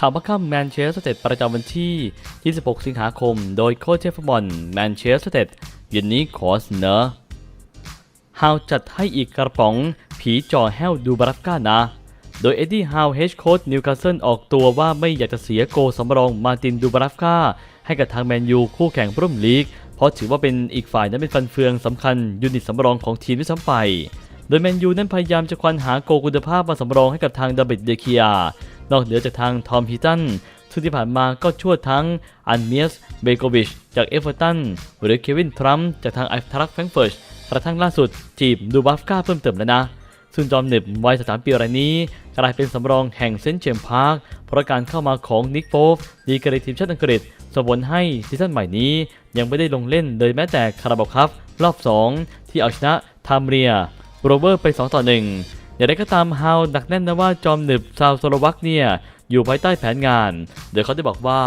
ข่าวบัคคัมแมนเชสเตอร์เต็ดประจำวันที่ 26 สิงหาคม โดยโค้ชเชฟบอลแมนเชสเตอร์เต็ดเย็นนี้ขอเสนอฮาวจัดให้อีกกระป๋อง ผีจ่อแห้วดูบรัฟก้านะ โดยเอ็ดดี้ฮาวเฮดโค้ชนิวคาสเซิลออกตัวว่าไม่อยากจะเสียโกสำรองมาตินดูบรัฟก้า ให้กับทางแมนยูคู่แข่งพรุ่มลีก เพราะถือว่าเป็นอีกฝ่ายนั้นเป็นฟันเฟืองสำคัญยูนิตสำรองของทีมด้วยซ้ำไปโดยแมนยูนั้นพยายามจะควานหาโกคุณภาพมาสำรองให้กับทางดาบิดเดเคีย นอกเหนือจากทางทอมฮิตันซึ่งที่ผ่านมาก็ช่วยทั้งอันเมียสเบโกวิชจากเอเวอร์ตันหรือเควินทรัมป์จากทางไอฟทรักแฟรงเฟิร์ตกระทั่งล่าสุดจีบดูบัฟก้าเพิ่มเติมแล้วนะ ซึ่งจอมหนึบวัย13ปีรายนี้ กลายเป็นสำรองแห่งเซนเจมพาร์คเพราะการเข้ามาของนิกโฟฟดีกรีทีมชาติอังกฤษส่งผลให้ซีซั่นใหม่นี้ ยังไม่ได้ลงเล่นโดยแม้แต่คาราบาวคัพรอบ 2 ที่เอาชนะทามเรียโรเวอร์ไป 2 ต่อ 1 อย่างไรก็ตามฮาวดักแน่นนะว่าจอมหนึบซาวโซโลวักเนี่ยอยู่ภายใต้แผนงานโดยเขาได้บอกว่า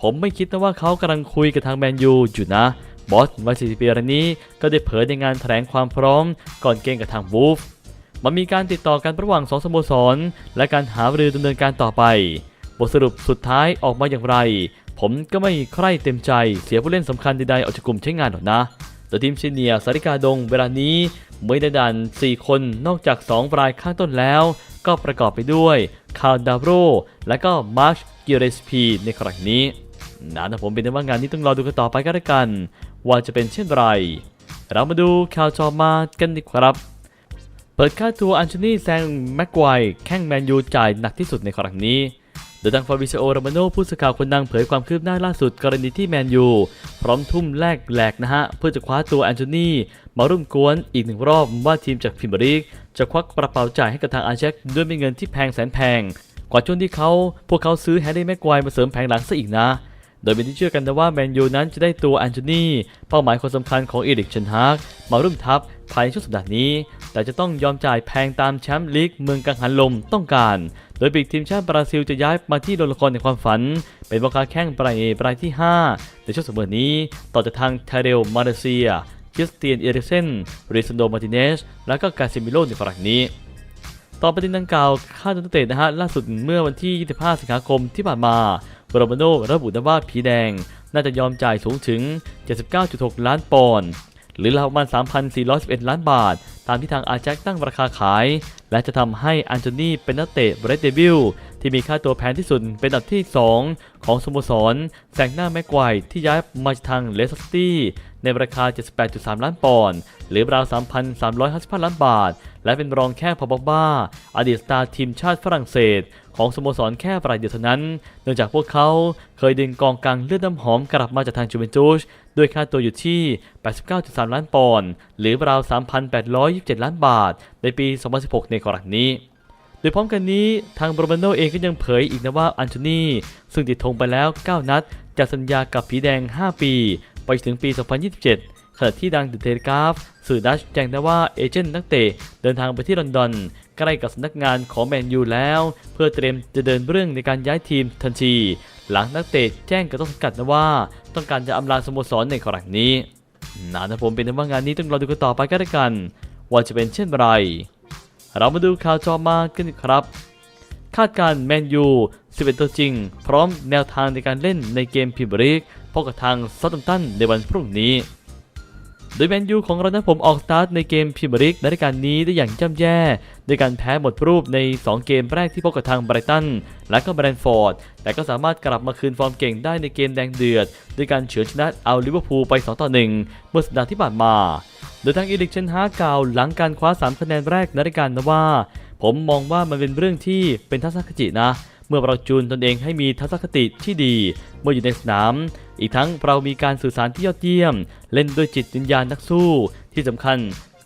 ผมไม่คิดนะว่าเขากำลังคุยกับทางแมนยูอยู่นะบอสวัย40ปีรายนี้ก็ได้เผยในงานแถลงความพร้อมก่อนเกมกับทางวูฟมันมีการติดต่อกันระหว่างสองสโมสร และการหารือดำเนินการต่อไป บทสรุปสุดท้ายออกมาอย่างไร ผมก็ไม่ใคร่เต็มใจเสียผู้เล่นสำคัญใดๆออกจากกลุ่มใช้งานหรอกนะ แต่ทีมซีเนียสาริกาดงเวลานี้ไม่ได้ดัน 4 คนนอกจาก 2 รายข้างต้นแล้ว ก็ประกอบไปด้วยคาร์ดาโรและก็มาร์ชกิเรสพีในครั้งนี้นะนะผมเป็นว่างานนี้ต้องรอดูกันต่อไปก็แล้วกัน ว่าจะเป็นเช่นไร เรามาดูข่าวจอมากันดีครับ เปิดค่าตัวอันโชนีแซงแม็กไกวแข้งแมนยูจ่ายหนักที่สุดในครั้งนี้ โดยทางฟาบิซิโอโรมาโนผู้สื่อข่าวคนดังเผยความคืบหน้าล่าสุดกรณีที่แมนยู พร้อมทุ่มแลกแหลกนะฮะ เพื่อจะคว้าตัวแอนโทนีมาร่วมกวนอีกหนึ่งรอบว่าทีมจากพิมบริก จะควักกระเป๋าจ่ายให้กับทางอาแจ็คด้วยเงินที่แพงแสนแพง กว่าช่วงที่เขาพวกเขาซื้อแฮร์รี่แม็กไกวร์มาเสริมแผงหลังซะอีกนะ โดยเป็นที่เชื่อกันนะว่าแมนยูนั้นจะได้ตัวแอนโทนีเป้าหมายคนสำคัญของเอริกเชนฮากมาร่วมทัพ ภายในช่วงสัปดาห์นี้ แต่จะต้องยอมจ่ายแพงตามแชมป์ลีกเมืองกังหันลมต้องการ โดยปีกทีมชาติบราซิลจะย้ายมาที่โรงละครในความฝัน เป็นบอลคาแข้งปลายเอปลายที่ 5 ในช่วงสัปดาห์นี้ ต่อจากทางเทเรลมาเลเซียคริสเตียนเอริเซนริซันโดมาติเนสและก็กาซิมิโลในครั้งนี้ต่อประเด็นดังกล่าวค่าตัวนักเตะนะฮะล่าสุดเมื่อวันที่ 25 สิงหาคมที่ผ่านมาโรมาโนระบุนะว่าผีแดง น่าจะยอมจ่ายสูงถึง 79.6 ล้านปอนด์ หรือราวประมาณ 3,411 ล้านบาท ตามที่ทางอาแจ็คตั้งราคาขาย และจะทำให้อันโทนีเป็นนักเตะเบรดเดบิลที่มีค่าตัวแพงที่สุดเป็นอันดับที่ 2 ของสโมสรแซงหน้าแม็กไกวที่ย้ายมาจากทางเลสสตี้ในราคา 78.3 ล้านปอนด์หรือราว 3,355 ล้านบาท และเป็นรองแค่พอบอกบ้าอดีตสตาร์ทีมชาติฝรั่งเศส ของสโมสรแค่ปลายเดียวเท่านั้น เนื่องจากพวกเขาเคยดึงกองกลางเลือดน้ำหอมกลับมาจากทางจูเวนตุสด้วยค่าตัวอยู่ที่ 89.3 ล้านปอนด์หรือราว 3,827 ล้านบาท ในปี 2016 ในกรณีนี้โดยพร้อมกันนี้ทางโรมาโนเองก็ยังเผยอีกนะว่าอันโทนีซึ่งติดธงไปแล้ว 9 นัดจากสัญญากับผีแดง 5 ปี ไปถึงปี 2027ขณะที่ดังเดอะเทเลกราฟสื่อดัชแจ้งได้ว่าเอเจนต์นักเตะเดินทางไปที่ลอนดอน ใกล้กับสำนักงานของแมนยูแล้ว เพื่อเตรียมจะเดินเรื่องในการย้ายทีมทันที หลังนักเตะแจ้งกับต้นสังกัดนะว่า ต้องการจะอำลาสโมสรในครั้งนี้นานะผมเป็นว่างานนี้ต้องรอดูกันต่อไปก็แล้วกัน ว่าจะเป็นเช่นไร เรามาดูข่าวจอมากันครับคาดการแมนยู 11 ตัวจริง พร้อมแนวทางในการเล่นในเกมพรีเมียร์ลีกพบกับทางซาตัมตันในวันพรุ่งนี้ โดยแมนยูของเรานั้นผมออกสตาร์ทในเกมพรีเมียร์ลีกในรายการนี้ได้อย่างย่ำแย่ด้วยการแพ้หมดรูปใน 2 เกมแรกที่พบกับทางไบรตันและก็แบรนฟอร์ด แต่ก็สามารถกลับมาคืนฟอร์มเก่งได้ในเกมแดงเดือดด้วยการเฉือนชนะเอาลิเวอร์พูลไป 2 ต่อ 1 เมื่อสัปดาห์ที่ผ่านมา โดยทางอีลิกเชนฮากล่าวหลังการคว้า 3 คะแนนแรกในรายการนะว่า ผมมองว่ามันเป็นเรื่องที่เป็นทัศนคตินะ เมื่อเราจูนตนเองให้มีทัศนคติที่ดี เมื่ออยู่ในสนาม อีกทั้งเรามีการสื่อสารที่ยอดเยี่ยม เล่นด้วยจิตวิญญาณนักสู้ ที่สำคัญ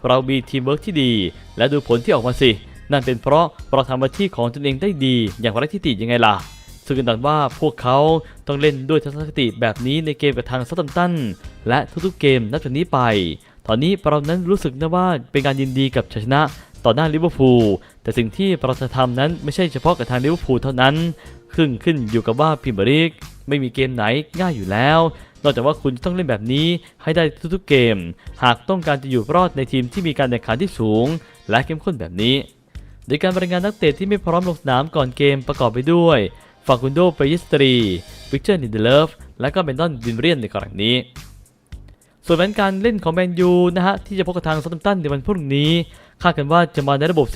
เรามีทีมเวิร์กที่ดี และดูผลที่ออกมาสิ นั่นเป็นเพราะเราทำหน้าที่ของตนเองได้ดี อย่างไรที่ติยังไงล่ะซึ่งกันดันว่าพวกเขาต้องเล่นด้วยทัศนคติแบบนี้ในเกมกับทางซัตตัมตันและทุกๆเกมนับจากนี้ไป ตอนนี้เรานั้นรู้สึกนะว่าเป็นการยินดีกับชัยชนะต่อหน้าลิเวอร์พูลแต่สิ่งที่เราจะทำนั้นไม่ใช่เฉพาะกับทางลิเวอร์พูลเท่านั้นขึ้นขึ้นอยู่กับว่าพรีเมียร์ลีก ไม่มีเกมไหนง่ายอยู่แล้ว นอกจากว่าคุณจะต้องเล่นแบบนี้ให้ได้ทุกๆเกม หากต้องการจะอยู่รอดในทีมที่มีการแข่งขันที่สูง และเข้มข้นแบบนี้ โดยการบรรยายงานนักเตะที่ไม่พร้อมลงสนามก่อนเกมประกอบไปด้วยฟากุนโดเปยิสตรีวิกเตอร์นิเดเลฟและก็เบนดอนดินเรียนในครั้งนี้ส่วนแผนการเล่นของแมนยูนะฮะที่จะพบกับทางซัตตันในวันพรุ่งนี้คาดกันว่าจะมาในระบบ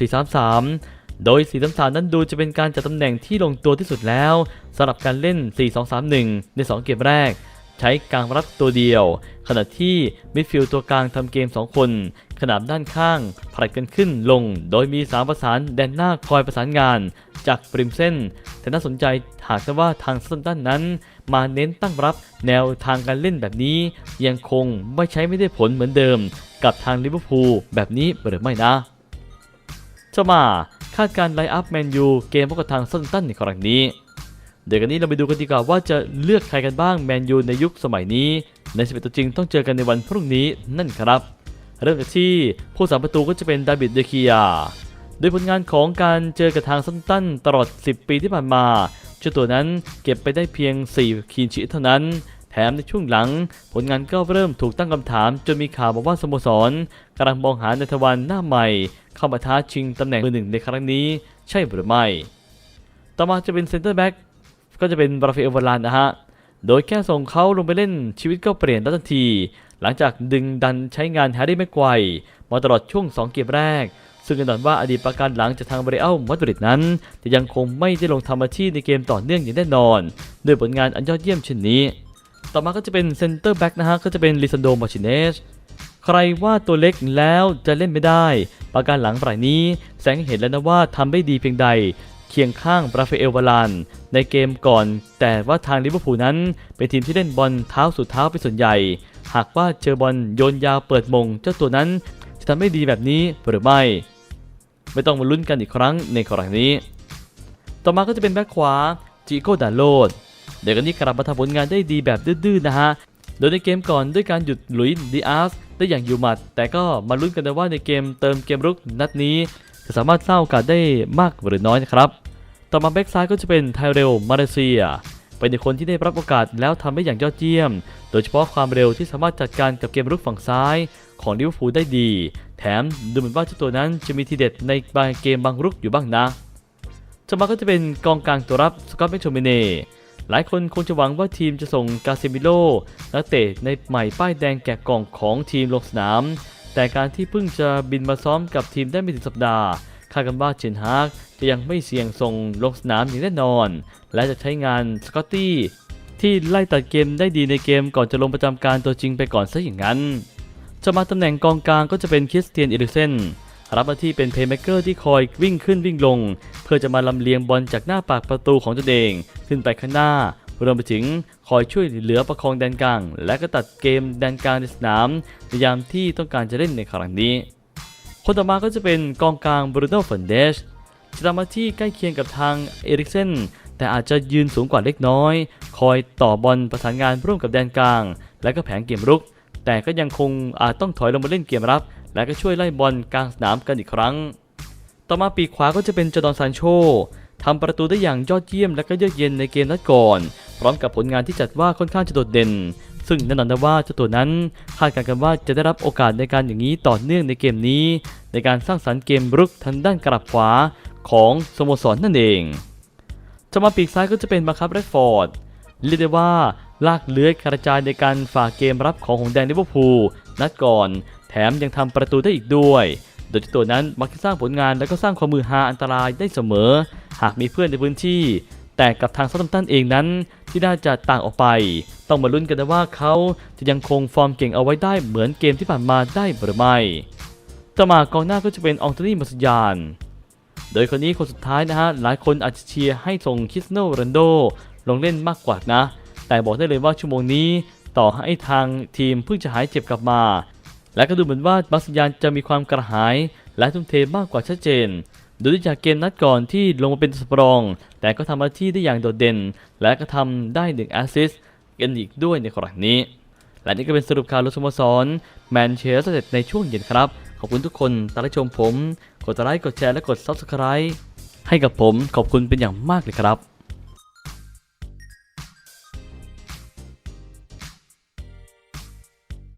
4-3-3 โดย 4-3-3 นั้นดูจะเป็นการจัดตำแหน่งที่ลงตัวที่สุดแล้วสำหรับการเล่น 4-2-3-1 ใน 2 เกมแรก ใช้กลางรับตัวเดียว ขณะที่มิดฟิลด์ตัวกลางทำเกม 2 คน ขนาบด้านข้างผลัดกันขึ้นลง โดยมี 3 ประสานแดนหน้าคอยประสานงาน จากปริมเส้น แต่น่าสนใจหากว่าทางซันตันนั้น มาเน้นตั้งรับแนวทางการเล่นแบบนี้ ยังคงไม่ใช้ไม่ได้ผลเหมือนเดิม กับทางลิเวอร์พูลแบบนี้หรือไม่นะจะมา คาดการไลอัพแมนยูเกมพบกับทางซันตันในครั้งนี้ เดี๋ยวกันนี้เราไปดูกันดีกว่าว่าจะเลือกใครกันบ้างแมนยูในยุคสมัยนี้ ในสเปตัวจริงต้องเจอกันในวันพรุ่งนี้นั่นครับ เริ่มจากที่ผู้สาประตูก็จะเป็นดาวิดเดคียาโดยผลงานของการเจอกับทางซันตันตลอด 10 ปีที่ผ่านมาเจ้าตัวนั้นเก็บไปได้เพียง 4 คีนชีเท่านั้น มในช่วงหลัง ผลงานก็เริ่มถูกตั้งคำถาม จนมีข่าวบอกว่าสโมสรกำลังมองหาในทวันหน้าใหม่ เข้ามาท้าชิงตำแหน่งมือหนึ่งในครั้งนี้ ใช่หรือไม่ ต่อมาจะเป็นเซนเตอร์แบ็กก็จะเป็นบราฟิเอลวาลานนะฮะ โดยแค่ส่งเขาลงไปเล่นชีวิตก็เปลี่ยนทันที หลังจากดึงดันใช้งานแฮร์รี่แม็กไกวมาตลอดช่วง 2 เกมแรกซึ่งแน่นอนว่าอดีตประการหลังจากทางเบรอัลมาดริดนั้น จะยังคงไม่ได้ลงทำอาชีพในเกมต่อเนื่องอย่างแน่นอน ด้วยผลงานอันยอดเยี่ยมเช่นนี้ ต่อมาก็จะเป็นเซนเตอร์แบ็กนะฮะ ก็จะเป็นลิซันโดมาชิเนสใครว่าตัวเล็กแล้วจะเล่นไม่ได้ ประการหลังรายนี้ แสงเห็นแล้วนะว่าทำได้ดีเพียงใด เคียงข้างราฟาเอลวาลานในเกมก่อน แต่ว่าทางลิเวอร์พูลนั้น เป็นทีมที่เล่นบอลเท้าสู่เท้าเป็นส่วนใหญ่ หากว่าเจอบอลโยนยาวเปิดมง เจ้าตัวนั้นจะทำได้ดีแบบนี้หรือไม่ ไม่ต้องมาลุ้นกันอีกครั้งในครั้งนี้ ต่อมาก็จะเป็นแบ็คขวาจิโก้ดาโลด เดี๋ยวกันนี้กลับมาทำผลงานได้ดีแบบดื้อๆนะฮะ โดยในเกมก่อนด้วยการหยุดลุยดีอาร์สได้อย่างอยู่หมัด แต่ก็มาลุ้นกันนะว่าในเกมเติมเกมรุกนัดนี้ จะสามารถสร้างโอกาสได้มากหรือน้อยนะครับ ต่อมาแบ็กซ้ายก็จะเป็นไทเรลมาเลเซียเป็นคนที่ได้รับโอกาสแล้วทำได้อย่างยอดเยี่ยม โดยเฉพาะความเร็วที่สามารถจัดการกับเกมรุกฝั่งซ้ายของลิเวอร์พูลได้ดี แถมดูเหมือนว่าเจ้าตัวนั้นจะมีทีเด็ดในบางเกมบางรุกอยู่บ้างนะต่อมาก็จะเป็นกองกลางตัวรับสกอตต์แมคโทมิเน่ หลายคนคงจะหวังว่าทีมจะส่งกาเซมิโลนักเตะในใหม่ป้ายแดงแกะกล่องของทีมลงสนาม แต่การที่เพิ่งจะบินมาซ้อมกับทีมได้ไม่ถึงสัปดาห์คาดกันว่าเชนฮากจะยังไม่เสี่ยงส่งลงสนามอย่างแน่นอน และจะใช้งานสกอตตี้ที่ไล่ตัดเกมได้ดีในเกมก่อนจะลงประจำการตัวจริงไปก่อนซะอย่างนั้น จะมาตำแหน่งกองกลางก็จะเป็นคริสเตียนอิริเซน รับหน้าที่เป็นเพย์เม k เกอร์ที่คอยวิ่งขึ้นวิ่งลง เพื่อจะมาลำเลียงบอลจากหน้าปากประตูของตนเอง ขึ้นไปข้างหน้ารวมไปถึงคอยช่วยเหลือประคองแดนกลาง และก็ตัดเกมแดนกลางในสนามในยามที่ต้องการจะเล่นในครั้งนี้ คนต่อมาก็จะเป็นกองกลางบรูโน่ฟอนเดชจะทำหน้าที่ใกล้เคียงกับทางเอริกเซนแต่อาจจะยืนสูงกว่าเล็กน้อย คอยต่อบอลประสานงานร่วมกับแดนกลาง และก็แผงเกมรุก แต่ก็ยังคงอาจต้องถอยลงมาเล่นเกมรับ และก็ช่วยไล่บอลกลางสนามกันอีกครั้ง ต่อมาปีกขวาก็จะเป็นจอร์ดอนซานโชทำประตูได้อย่างยอดเยี่ยมและก็เยือกเย็นในเกมนัดก่อน พร้อมกับผลงานที่จัดว่าค่อนข้างจะโดดเด่น ซึ่งแน่นอนนะว่าเจ้าตัวนั้นคาดการณ์กันว่าจะได้รับโอกาสในการอย่างนี้ต่อเนื่องในเกมนี้ ในการสร้างสรรค์เกมรุกทางด้านกลับขวาของสโมสรนั่นเองจะมาปีกซ้ายก็จะเป็นมาคับแรดฟอร์ดเรียกได้ว่าลากเลื้อยกระจายในการฝ่าเกมรับของหงแดงลิเวอร์พูลนัดก่อน แถมยังทำประตูได้อีกด้วย โดยที่ตัวนั้นมักจะสร้างผลงานและก็สร้างความมือฮาอันตรายได้เสมอ หากมีเพื่อนในพื้นที่ แต่กับทางซัตตัมตันเองนั้น ที่น่าจะต่างออกไป ต้องมาลุ้นกันนะว่าเขาจะยังคงฟอร์มเก่งเอาไว้ได้เหมือนเกมที่ผ่านมาได้หรือไม่ต่อมากองหน้าก็จะเป็นอองโตนีมาสยานโดยคนนี้คนสุดท้ายนะฮะ หลายคนอาจจะเชียร์ให้ส่งคริสโนโรนโดลงเล่นมากกว่านะ แต่บอกได้เลยว่าชั่วโมงนี้ ต่อให้ทางทีมเพิ่งจะหายเจ็บกลับมา และก็ดูเหมือนว่าบัสยานจะมีความกระหาย และทุ่มเทมากกว่าชัดเจน โดยจากเกมนัดก่อนที่ลงมาเป็นสปรอง แต่ก็ทำหน้าที่ได้อย่างโดดเด่น และก็ทำได้หนึ่งแอสซิสต์กันอีกด้วยในครั้งนี้ และนี่ก็เป็นสรุปข่าวลุสโมสรแมนเชสเตอร์ในช่วงเย็นครับ ขอบคุณทุกคนที่รับชมผม กดไลค์กดแชร์และกด Subscribe ให้กับผมขอบคุณเป็นอย่างมากเลยครับ